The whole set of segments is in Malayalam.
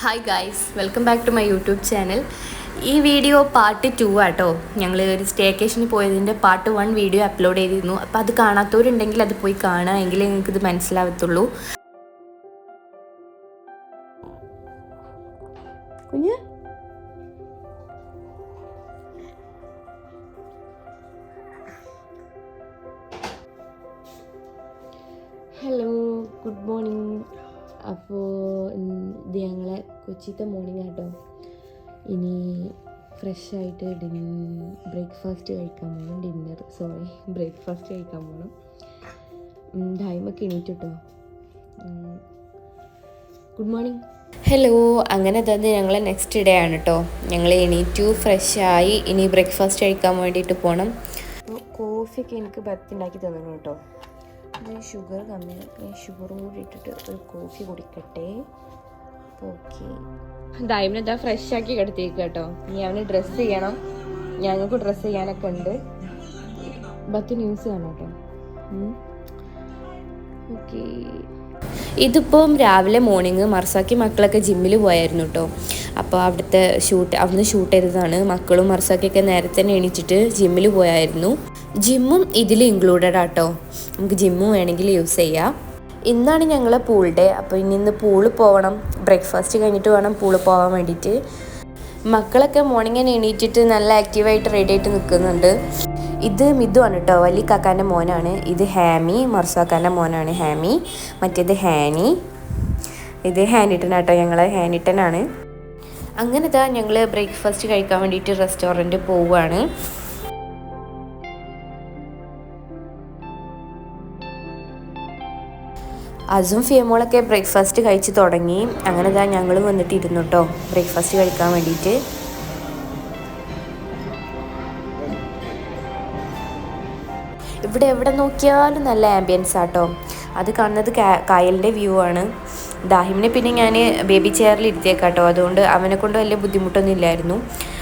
Hi guys welcome back to my YouTube channel ഈ വീഡിയോ പാർട്ട് ടു ആട്ടോ. ഞങ്ങൾ ഒരു സ്റ്റേക്കേഷന് പോയതിന്റെ പാർട്ട് വൺ വീഡിയോ അപ്ലോഡ് ചെയ്തിരുന്നു. അപ്പോൾ അത് കാണാത്തവരുണ്ടെങ്കിൽ അത് പോയി കാണുക എങ്കിലേ നിങ്ങൾക്ക് ഇത് മനസ്സിലാവത്തുള്ളൂ. കുഞ്ഞ്? കൊച്ചിത്തെ മോർണിംഗ് ആട്ടോ. ഇനി ഫ്രഷ് ആയിട്ട് ഡിൻ ബ്രേക്ക്ഫാസ്റ്റ് കഴിക്കാൻ പോകണം ഡിന്നർ സോറി ബ്രേക്ക്ഫാസ്റ്റ് കഴിക്കാൻ പോകണം ടൈമൊക്കെ എണീറ്റ് കേട്ടോ ഗുഡ് മോർണിംഗ് ഹലോ അങ്ങനെ തന്നെ ഞങ്ങളെ നെക്സ്റ്റ് ഡേ ആണ് കേട്ടോ ഞങ്ങൾ എണീറ്റു ഫ്രഷ് ആയി ഇനി ബ്രേക്ക്ഫാസ്റ്റ് കഴിക്കാൻ വേണ്ടിയിട്ട് പോകണം കോഫിയൊക്കെ എനിക്ക് ബർത്തുണ്ടാക്കി തന്നു കേട്ടോ ഷുഗർ ഞാൻ ഷുഗറും കൂടി ഇട്ടിട്ട് ഒരു കോഫി കുടിക്കട്ടെ. ഓക്കെ ഫ്രഷ് ആക്കി കിടത്തിയേക്ക് കേട്ടോ. ഇനി അവന് ഡ്രസ് ചെയ്യണം. ഞങ്ങൾക്ക് ഡ്രസ് ചെയ്യാനൊക്കെ ഉണ്ട്. ബത്ത് ന്യൂസ് കാണാം കേട്ടോ. ഓക്കെ. ഇതിപ്പം രാവിലെ മോർണിംഗ് മർസാക്കി മക്കളൊക്കെ ജിമ്മിൽ പോയായിരുന്നു കേട്ടോ. അപ്പോൾ അവിടുത്തെ ഷൂട്ട് അവിടുന്ന് ഷൂട്ട് ചെയ്തതാണ്. മക്കളും മർസാക്കിയൊക്കെ നേരത്തെ തന്നെ എണീച്ചിട്ട് ജിമ്മിൽ പോയായിരുന്നു. ജിമ്മും ഇതിൽ ഇൻക്ലൂഡഡ് ആട്ടോ നമുക്ക് ജിമ്മും വേണമെങ്കിൽ യൂസ് ചെയ്യാം. ഇന്നാണ് ഞങ്ങൾ പൂൾ ഡേ അപ്പോൾ ഇനി ഇന്ന് പൂൾ പോകണം ബ്രേക്ക്ഫാസ്റ്റ് കഴിഞ്ഞിട്ട് വേണം പൂൾ പോകാൻ വേണ്ടിയിട്ട്. മക്കളൊക്കെ മോർണിംഗ് എണീറ്റിട്ട് നല്ല ആക്റ്റീവായിട്ട് റെഡി ആയിട്ട് നിൽക്കുന്നുണ്ട് ഇത് മിതു ആണ് കേട്ടോ വലിയ കാക്കാന്റെ മോനാണ്. ഇത് ഹാമി മർസാക്കാന്റെ മോനാണ് ഹാമി. മറ്റേത് ഹാനി. ഇത് ഹാനിട്ടൻ ആട്ടോ ഞങ്ങൾ ഹാനിട്ടനാണ്. അങ്ങനെ ഇതാ ഞങ്ങൾ ബ്രേക്ക്ഫാസ്റ്റ് കഴിക്കാൻ വേണ്ടിയിട്ട് റെസ്റ്റോറന്റ് പോവുകയാണ് അതും ഫിയമോളൊക്കെ ബ്രേക്ക്ഫാസ്റ്റ് കഴിച്ച് തുടങ്ങി. അങ്ങനെ ഇതാ ഞങ്ങൾ വന്നിട്ട് ഇരുന്നു കേട്ടോ ബ്രേക്ക്ഫാസ്റ്റ് കഴിക്കാൻ വേണ്ടിയിട്ട് ഇവിടെ എവിടെ നോക്കിയാലും നല്ല ആംബിയൻസ് ആട്ടോ അത് കാണുന്നത് കായലിന്റെ വ്യൂ ആണ്. ദാഹിമിനെ പിന്നെ ഞാൻ ബേബി ചെയറിൽ ഇരുത്തിയേക്കാട്ടോ അതുകൊണ്ട് അവനെ കൊണ്ട് വലിയ ബുദ്ധിമുട്ടൊന്നും ഇല്ലായിരുന്നു.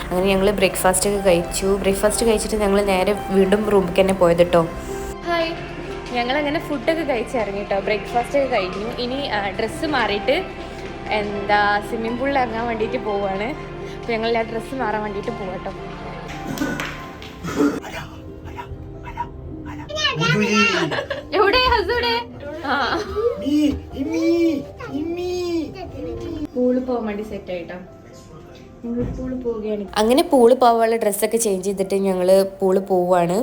അങ്ങനെ ഞങ്ങൾ ബ്രേക്ക്ഫാസ്റ്റ് ഒക്കെ കഴിച്ചു. ബ്രേക്ക്ഫാസ്റ്റ് കഴിച്ചിട്ട് ഞങ്ങൾ നേരെ വീണ്ടും റൂമിലേക്ക് തന്നെ പോയത് കേട്ടോ ഹായ് ഞങ്ങൾ അങ്ങനെ ഫുഡൊക്കെ കഴിച്ചിറങ്ങി കേട്ടോ ബ്രേക്ക്ഫാസ്റ്റ് ഒക്കെ കഴിഞ്ഞു. ഇനി ഡ്രസ്സ് മാറിയിട്ട് എന്താ സ്വിമ്മിംഗ് പൂളിൽ ഇറങ്ങാൻ വേണ്ടിയിട്ട് പോവാണ്. അപ്പോൾ ഞങ്ങൾ ആ ഡ്രസ്സ് മാറാൻ വേണ്ടിയിട്ട് പോവാം കേട്ടോ എവിടെ ഹസൂടെ പൂൾ പോകാൻ വേണ്ടി സെറ്റ് ആയിട്ടോ. അങ്ങനെ പൂൾ പോകാനുള്ള ഡ്രസ്സൊക്കെ ചേഞ്ച് ചെയ്തിട്ട് ഞങ്ങൾ പൂൾ പോവാണ്.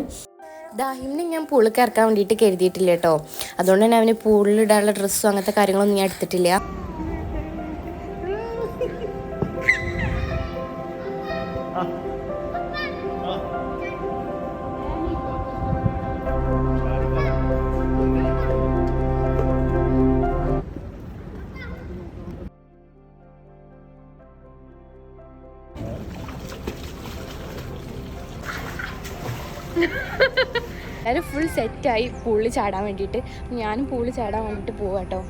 ദാഹിമിനെ ഞാൻ പൂളിൽ ഇറക്കാൻ വേണ്ടിയിട്ട് കരുതിയിട്ടില്ല കേട്ടോ. അതുകൊണ്ട് തന്നെ അവന് പൂളിലിടാനുള്ള ഡ്രസ്സും അങ്ങനത്തെ കാര്യങ്ങളൊന്നും ഞാൻ എടുത്തിട്ടില്ല. എല്ലാവരും ഫുൾ സെറ്റായി പൂളി ചാടാൻ വേണ്ടിയിട്ട്. ഞാനും പൂളി ചാടാൻ വേണ്ടിയിട്ട് പോവാട്ടോ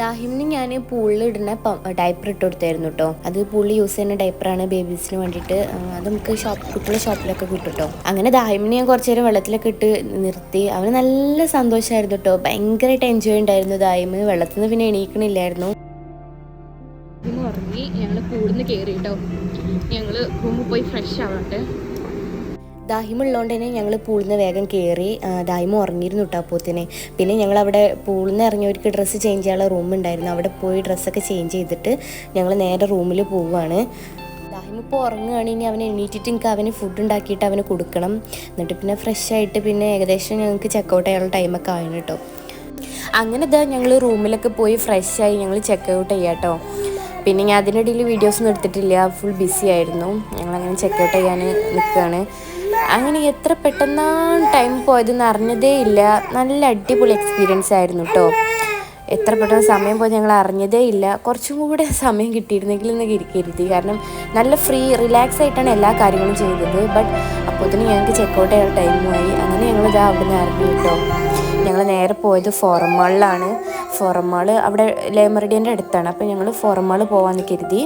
ദാഹിമിന് ഞാൻ പൂളിൽ ഇടുന്ന ഡയപ്പർ ഇട്ട് കൊടുത്തായിരുന്നു കേട്ടോ അത് പൂളിൽ യൂസ് ചെയ്യുന്ന ഡയപ്പറാണ് ബേബീസിന് വേണ്ടിയിട്ട്. അത് നമുക്ക് ഷോപ്പ് കുട്ടികളുടെ ഷോപ്പിലൊക്കെ കിട്ടും കേട്ടോ അങ്ങനെ ദാഹിമിനെ ഞാൻ കുറച്ച് നേരം വെള്ളത്തിലൊക്കെ ഇട്ട് നിർത്തി. അവന് നല്ല സന്തോഷമായിരുന്നു കേട്ടോ ഭയങ്കരമായിട്ട് എൻജോയ് ഉണ്ടായിരുന്നു ദാഹിമ് വെള്ളത്തിൽ നിന്ന് പിന്നെ എണീക്കണില്ലായിരുന്നു. ഉറങ്ങി ഞങ്ങൾ കൂടുന്ന് കയറി കേട്ടോ ഞങ്ങൾ റൂമിൽ പോയി ഫ്രഷ് ആവട്ടെ ദാഹിമുള്ളതുകൊണ്ട് തന്നെ ഞങ്ങൾ പൂളിൽ നിന്ന് വേഗം കയറി ദാഹിമ ഉറങ്ങിയിരുന്നു കേട്ടോ അപ്പോത്തിനെ. പിന്നെ ഞങ്ങൾ അവിടെ പൂളിൽ നിന്ന് ഇറങ്ങിയവർക്ക് ഡ്രസ്സ് ചേഞ്ച് ചെയ്യാനുള്ള റൂം ഉണ്ടായിരുന്നു അവിടെ പോയി ഡ്രസ്സൊക്കെ ചേഞ്ച് ചെയ്തിട്ട് ഞങ്ങൾ നേരെ റൂമിൽ പോവുകയാണ് ദാഹിമ ഇപ്പോൾ ഉറങ്ങുകയാണ് ഇനി അവനെ എണീറ്റിട്ട് എനിക്ക് അവന് ഫുഡ് ഉണ്ടാക്കിയിട്ട് അവന് കൊടുക്കണം. എന്നിട്ട് പിന്നെ ഫ്രഷ് ആയിട്ട് പിന്നെ ഏകദേശം ഞങ്ങൾക്ക് ചെക്കൗട്ട് ചെയ്യാനുള്ള ടൈമൊക്കെ ആയിരുന്നു കേട്ടോ അങ്ങനെ ഇതാ ഞങ്ങൾ റൂമിലൊക്കെ പോയി ഫ്രഷായി ഞങ്ങൾ ചെക്കൗട്ട് ചെയ്യാം കേട്ടോ പിന്നെ ഞാൻ അതിനിടയിൽ വീഡിയോസൊന്നും എടുത്തിട്ടില്ല. ഫുൾ ബിസി ആയിരുന്നു. ഞങ്ങളങ്ങനെ ചെക്കൗട്ട് ചെയ്യാൻ നിൽക്കുകയാണ് അങ്ങനെ എത്ര പെട്ടെന്നാണ് ടൈം പോയതെന്ന് അറിഞ്ഞതേ ഇല്ല. നല്ല അടിപൊളി എക്സ്പീരിയൻസ് ആയിരുന്നു കേട്ടോ എത്ര പെട്ടെന്ന് സമയം പോയത് ഞങ്ങൾ അറിഞ്ഞതേ ഇല്ല. കുറച്ചും കൂടെ സമയം കിട്ടിയിരുന്നെങ്കിൽ എന്ന് കരുതി. കാരണം നല്ല ഫ്രീ റിലാക്സ് ആയിട്ടാണ് എല്ലാ കാര്യങ്ങളും ചെയ്തത്. ബട്ട് അപ്പോൾ തന്നെ ഞങ്ങൾക്ക് ചെക്കൗട്ട് ചെയ്യാൻ ടൈമുമായി അങ്ങനെ ഞങ്ങൾ ഇതാ അവിടെ നിന്ന് ഇറങ്ങി കേട്ടോ ഞങ്ങൾ നേരെ പോയത് ഫോറം മാളിലാണ് ഫോറം മാൾ അവിടെ ലേമറിഡിയന്റെ അടുത്താണ്. അപ്പോൾ ഞങ്ങൾ ഫോറം മാൾ പോകാമെന്ന് കരുതി.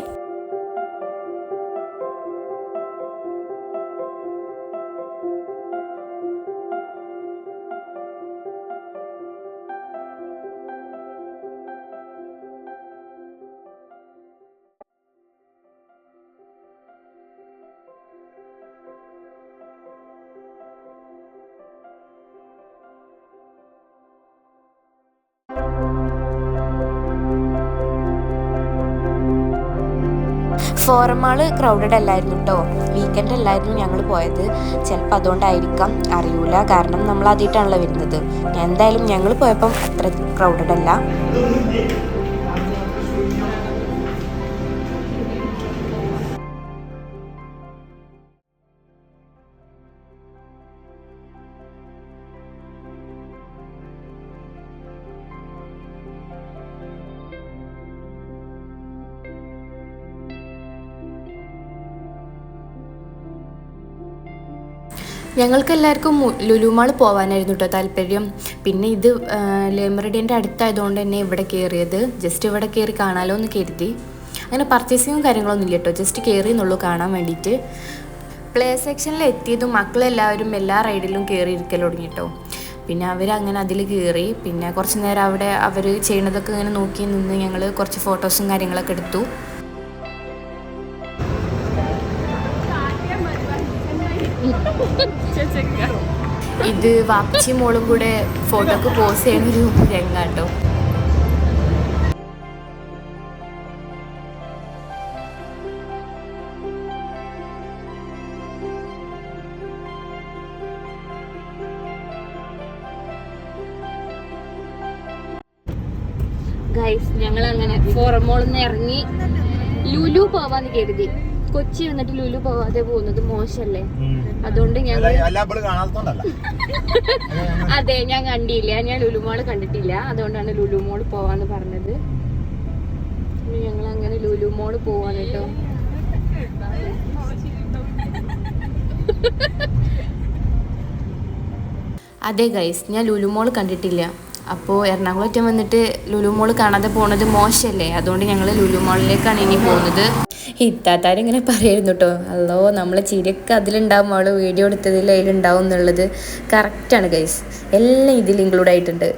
ഫോറം മാൾ ക്രൗഡഡ് അല്ലായിരുന്നു കേട്ടോ വീക്കെൻഡ് അല്ലായിരുന്നു ഞങ്ങൾ പോയത്. ചിലപ്പോൾ അതുകൊണ്ടായിരിക്കാം അറിയൂല. കാരണം നമ്മൾ ആദ്യമായിട്ടാണല്ലോ വരുന്നത്. എന്തായാലും ഞങ്ങൾ പോയപ്പം അത്ര ക്രൗഡഡ് അല്ല. ഞങ്ങൾക്ക് എല്ലാവർക്കും ലുലുമാൾ പോകാനായിരുന്നു കേട്ടോ താല്പര്യം. പിന്നെ ഇത് ലേമറിഡിയന്റെ അടുത്തായതുകൊണ്ട് തന്നെ ഇവിടെ കയറിയത് ജസ്റ്റ് ഇവിടെ കയറി കാണാലോ എന്ന് കരുതി. അങ്ങനെ പർച്ചേസിങ്ങും കാര്യങ്ങളൊന്നും ഇല്ല കേട്ടോ ജസ്റ്റ് കയറി എന്നുള്ളൂ കാണാൻ വേണ്ടിയിട്ട്. പ്ലേ സെക്ഷനിൽ എത്തിയതും മക്കളെല്ലാവരും എല്ലാ റൈഡിലും കയറി ഇരിക്കൽ തുടങ്ങി കേട്ടോ പിന്നെ അങ്ങനെ അതിൽ കയറി പിന്നെ കുറച്ച് നേരം അവിടെ അവർ ചെയ്യണതൊക്കെ ഇങ്ങനെ നോക്കി നിന്ന് ഞങ്ങൾ കുറച്ച് ഫോട്ടോസും കാര്യങ്ങളൊക്കെ എടുത്തു. ഇത് വാപ്പച്ചി മോളും കൂടെ ഫോട്ടോക്ക് പോസ് ചെയ്യുന്ന ഒരു രംഗാട്ടോ. ഗൈസ് ഞങ്ങൾ അങ്ങനെ ഫോറമോളിൽ നിന്ന് ഇറങ്ങി ലുലു പോവാന്ന് കരുതി. കൊച്ചി വന്നിട്ട് ലുലു പോവാതെ പോകുന്നത് മോശല്ലേ? അതുകൊണ്ട് ഞങ്ങൾ അതെ ഞാൻ കണ്ടില്ല. ഞാൻ ലുലു ലുലുമോൾ കണ്ടിട്ടില്ല. അതുകൊണ്ടാണ് ലുലു ലുലുമോൾ പോവാന്ന് പറഞ്ഞത്. ഞങ്ങൾ അങ്ങനെ ലുലു ലുലുമോൾ പോവാണ് കേട്ടോ. അതെ ഗൈസ് ഞാൻ ലുലുമോൾ കണ്ടിട്ടില്ല. അപ്പോൾ എറണാകുളറ്റം വന്നിട്ട് ലുലു മോൾ കാണാതെ പോണത് മോശമല്ലേ അതുകൊണ്ട് ഞങ്ങൾ ലുലു മോളിലേക്കാണ് ഇനി പോകുന്നത്. ഇത്താത്താരിങ്ങനെ പറയായിരുന്നു കേട്ടോ അല്ലോ നമ്മളെ ചിരിയൊക്കെ അതിലുണ്ടാവും. അവൾ വീഡിയോ എടുത്തതിൽ അതിലുണ്ടാവും എന്നുള്ളത് കറക്റ്റാണ് ഗൈസ് എല്ലാം ഇതിൽ ഇൻക്ലൂഡ് ആയിട്ടുണ്ട്.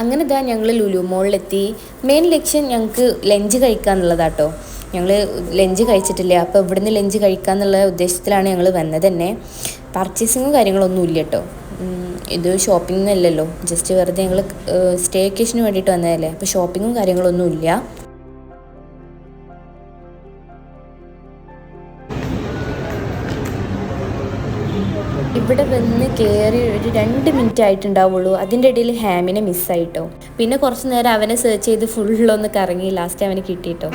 അങ്ങനെ ഇതാ ഞങ്ങൾ ലുലു മോളിലെത്തി മെയിൻ ലക്ഷ്യം ഞങ്ങൾക്ക് ലഞ്ച് കഴിക്കുക എന്നുള്ളതാട്ടോ ഞങ്ങൾ ലഞ്ച് കഴിച്ചിട്ടില്ല. അപ്പോൾ ഇവിടുന്ന് ലഞ്ച് കഴിക്കുക എന്നുള്ള ഉദ്ദേശത്തിലാണ് ഞങ്ങൾ വന്നത് തന്നെ. പർച്ചേസിങ്ങും കാര്യങ്ങളൊന്നും ഇല്ല കേട്ടോ ഇത് ഷോപ്പിംഗ് അല്ലല്ലോ ജസ്റ്റ് വെറുതെ ഞങ്ങൾ സ്റ്റേ വെക്കേഷന് വേണ്ടിയിട്ട് വന്നതല്ലേ. അപ്പോൾ ഷോപ്പിങ്ങും കാര്യങ്ങളൊന്നും ഇല്ല. ഇവിടെ വന്ന് കയറി ഒരു രണ്ട് മിനിറ്റ് ആയിട്ടുണ്ടാവുള്ളൂ. അതിന്റെ ഇടയിൽ ഹാമിനെ മിസ്സായിട്ടോ പിന്നെ കുറച്ച് നേരം അവനെ സെർച്ച് ചെയ്ത് ഫുള്ളൊന്ന് കറങ്ങി ലാസ്റ്റ് അവനെ കിട്ടിയിട്ടോ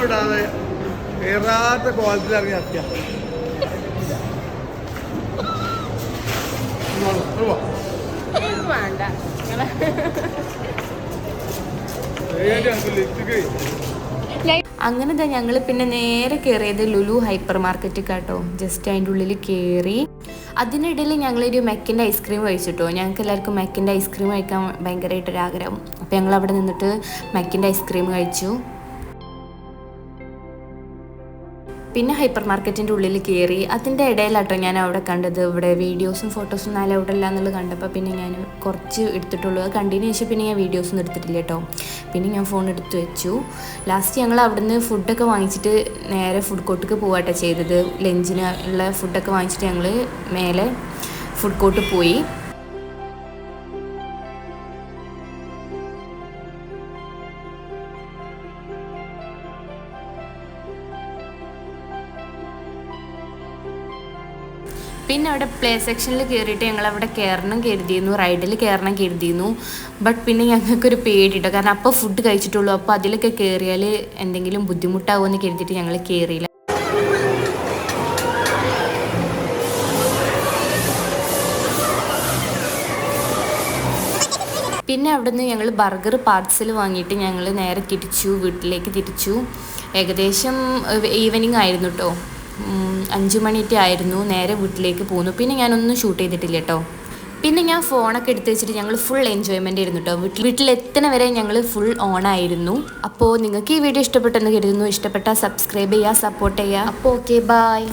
ഇറങ്ങി അങ്ങനെ തന്നെ ഞങ്ങൾ പിന്നെ നേരെ കയറിയത് ലുലു ഹൈപ്പർ മാർക്കറ്റ് കേട്ടോ. ജസ്റ്റ് അതിന്റെ ഉള്ളിൽ കയറി അതിനിടയിൽ ഞങ്ങളൊരു മെക്കിന്റെ ഐസ്ക്രീം കഴിച്ചിട്ടോ. ഞങ്ങൾക്ക് എല്ലാവർക്കും മെക്കിന്റെ ഐസ്ക്രീം കഴിക്കാൻ ഭയങ്കരമായിട്ടൊരാഗ്രഹം. അപ്പോൾ ഞങ്ങൾ അവിടെ നിന്നിട്ട് മെക്കിന്റെ ഐസ്ക്രീം കഴിച്ചു. പിന്നെ ഹൈപ്പർ മാർക്കറ്റിന്റെ ഉള്ളിൽ കയറി അതിന്റെ ഇടയിലാട്ടോ ഞാൻ അവിടെ കണ്ടത്. ഇവിടെ വീഡിയോസും ഫോട്ടോസും നാല് അവിടെ ഇല്ല എന്നുള്ളത് കണ്ടപ്പോൾ പിന്നെ ഞാൻ കുറച്ച് എടുത്തിട്ടുള്ളൂ. കണ്ടതിന് ശേഷം പിന്നെ ഞാൻ വീഡിയോസൊന്നും എടുത്തിട്ടില്ല കേട്ടോ. പിന്നെ ഞാൻ ഫോൺ എടുത്ത് വെച്ചു. ലാസ്റ്റ് ഞങ്ങൾ അവിടുന്ന് ഫുഡൊക്കെ വാങ്ങിച്ചിട്ട് നേരെ ഫുഡ് കോർട്ടിക്ക് പോവാട്ടോ ചെയ്തത്. ലഞ്ചിന് ഉള്ള ഫുഡൊക്കെ വാങ്ങിച്ചിട്ട് ഞങ്ങൾ മേലെ ഫുഡ് കോർട്ട് പോയി. പിന്നെ അവിടെ പ്ലേ സെക്ഷനിൽ കയറിയിട്ട് ഞങ്ങൾ അവിടെ കയറണം കരുതിയിരുന്നു റൈഡിൽ കയറണം കരുതിയിരുന്നു. ബട്ട് പിന്നെ ഞങ്ങൾക്കൊരു പേടിട്ടോ കാരണം അപ്പോൾ ഫുഡ് കഴിച്ചിട്ടുള്ളൂ അപ്പോൾ അതിലൊക്കെ കയറിയാൽ എന്തെങ്കിലും ബുദ്ധിമുട്ടാവുമെന്ന് കരുതിയിട്ട് ഞങ്ങൾ കയറിയില്ല പിന്നെ അവിടുന്ന് ഞങ്ങൾ ബർഗർ പാർസൽ വാങ്ങിയിട്ട് ഞങ്ങൾ നേരെ തിരിച്ചു വീട്ടിലേക്ക് തിരിച്ചു. ഏകദേശം ഈവനിങ് ആയിരുന്നു കേട്ടോ അഞ്ച് മണിയൊക്കെ ആയിരുന്നു. നേരെ വീട്ടിലേക്ക് പോന്നു. പിന്നെ ഞാനൊന്നും ഷൂട്ട് ചെയ്തിട്ടില്ല കേട്ടോ പിന്നെ ഞാൻ ഫോണൊക്കെ എടുത്ത് വെച്ചിട്ട് ഞങ്ങൾ ഫുൾ എൻജോയ്മെന്റ് ആയിരുന്നു കേട്ടോ വീട്ടിൽ വീട്ടിലെത്തണ വരെ ഞങ്ങൾ ഫുൾ ഓൺ ആയിരുന്നു. അപ്പോൾ നിങ്ങൾക്ക് ഈ വീഡിയോ ഇഷ്ടപ്പെട്ടെന്ന് കരുതുന്നു. ഇഷ്ടപ്പെട്ടാൽ സബ്സ്ക്രൈബ് ചെയ്യുക സപ്പോർട്ട് ചെയ്യുക. അപ്പോൾ ഓക്കെ ബായ്